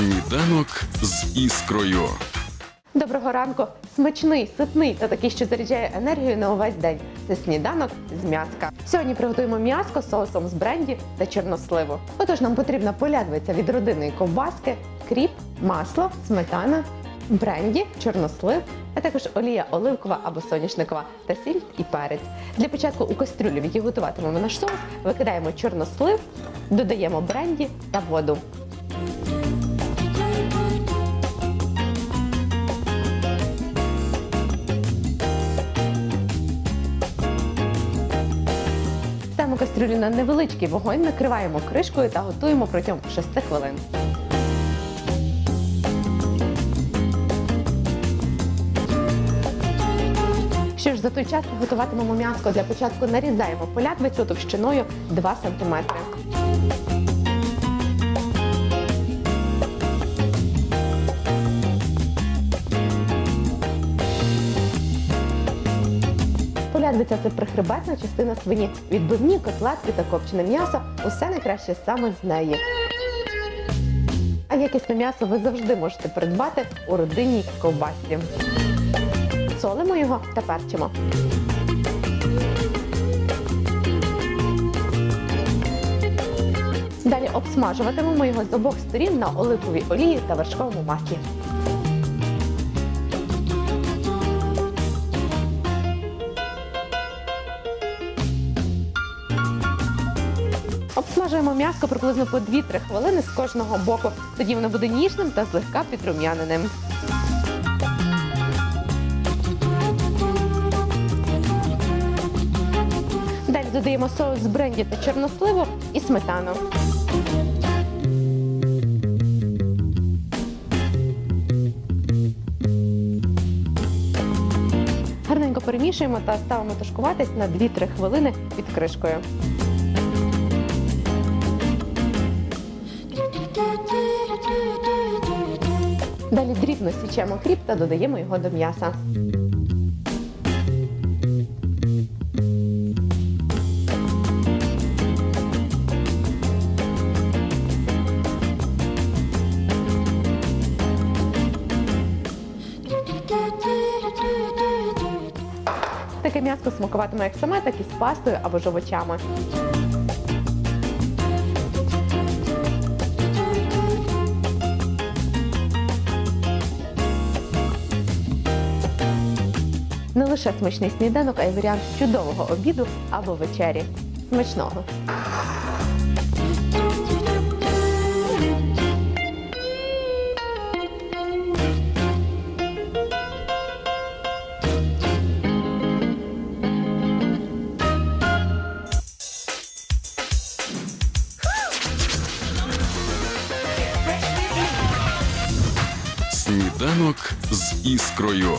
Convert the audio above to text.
Сніданок з іскрою. Доброго ранку! Смачний, ситний та такий, що заряджає енергію на увесь день. Це сніданок з м'яска. Сьогодні приготуємо м'яско з соусом з бренді та чорносливу. Отож, нам потрібна полядвиця від родинної ковбаски, кріп, масло, сметана, бренді, чорнослив, а також олія оливкова або соняшникова та сіль і перець. Для початку у кастрюлю, в якій готуватимемо наш соус, викидаємо чорнослив, додаємо бренді та воду. Кастрюлю на невеличкий вогонь, накриваємо кришкою та готуємо протягом 6 хвилин. Що ж, за той час готуватимемо м'яско. Для початку нарізаємо полядвицю товщиною 2 см. Полядвиця це прихребетна частина свині. Відбивні, котлетки та копчене м'ясо усе найкраще саме з неї. А якісне м'ясо ви завжди можете придбати у родинній ковбасі. Солимо його та перчимо. Далі обсмажуватимемо його з обох сторін на оливковій олії та вершковому маслі. Обсмажуємо м'яско приблизно по 2-3 хвилини з кожного боку. Тоді воно буде ніжним та злегка підрум'яненим. Далі додаємо соус бренді та чорносливу і сметану. Гарненько перемішуємо та ставимо тушкуватись на 2-3 хвилини під кришкою. Далі дрібно січемо кріп та додаємо його до м'яса. Таке м'яско смакуватиме як саме, так і з пастою або ж овочами. Не лише смачний сніданок, а й варіант чудового обіду або вечері. Смачного! Сніданок з іскрою.